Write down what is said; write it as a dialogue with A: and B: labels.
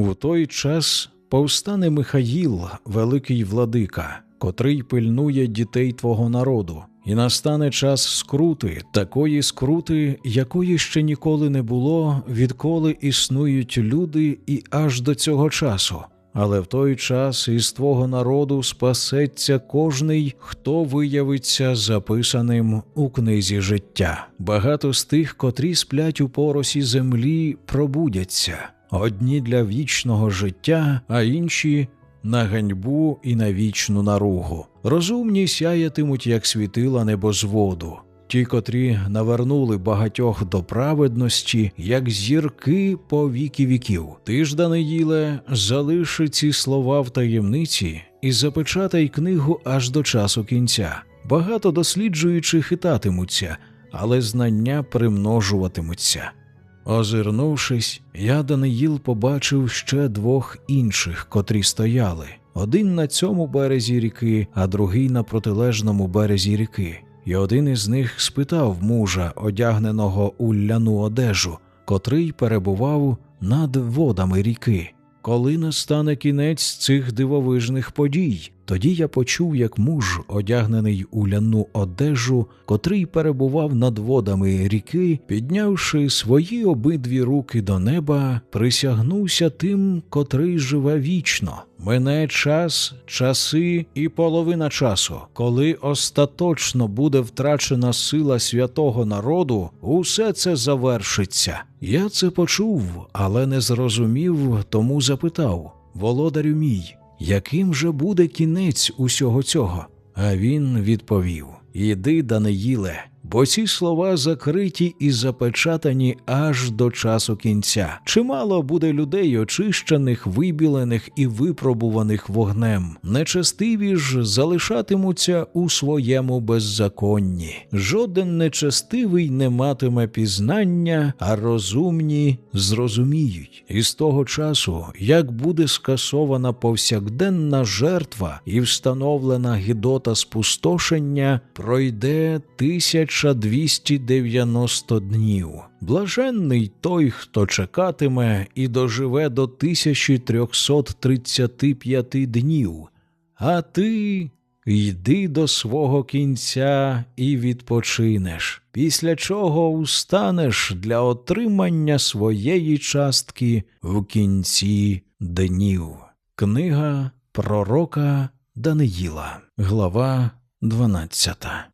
A: У той час повстане Михаїл, великий владика, котрий пильнує дітей твого народу, і настане час скрути, такої скрути, якої ще ніколи не було, відколи існують люди і аж до цього часу. Але в той час із твого народу спасеться кожний, хто виявиться записаним у книзі життя. Багато з тих, котрі сплять у поросі землі, пробудяться одні для вічного життя, а інші на ганьбу і на вічну наругу. Розумні сяятимуть, як світила небозводу. Ті, котрі навернули багатьох до праведності, як зірки по віки віків. Ти ж, Даниїле, залиши ці слова в таємниці і запечатай книгу аж до часу кінця. Багато досліджуючих хитатимуться, але знання примножуватимуться. Озирнувшись, я Даниїл побачив ще двох інших, котрі стояли один на цьому березі ріки, а другий на протилежному березі ріки. І один із них спитав мужа, одягненого у ляну одежу, котрий перебував над водами ріки. Коли настане кінець цих дивовижних подій, тоді я почув, як муж, одягнений у ляну одежу, котрий перебував над водами ріки, піднявши свої обидві руки до неба, присягнувся тим, котрий живе вічно. Мене час, часи і половина часу, коли остаточно буде втрачена сила святого народу, усе це завершиться. Я це почув, але не зрозумів, тому запитав володарю мій, яким же буде кінець усього цього? А він відповів: Іди, Даниїле, бо ці слова закриті і запечатані аж до часу кінця. Чимало буде людей, очищених, вибілених і випробуваних вогнем. Нечестиві ж залишатимуться у своєму беззаконні. Жоден нечестивий не матиме пізнання, а розумні зрозуміють. І з того часу, як буде скасована повсякденна жертва і встановлена гідота спустошення, пройде тисяча 1290 днів. Блаженний той, хто чекатиме і доживе до 1335 днів, а ти йди до свого кінця і відпочинеш, після чого устанеш для отримання своєї частки в кінці днів. Книга пророка Даниїла, глава 12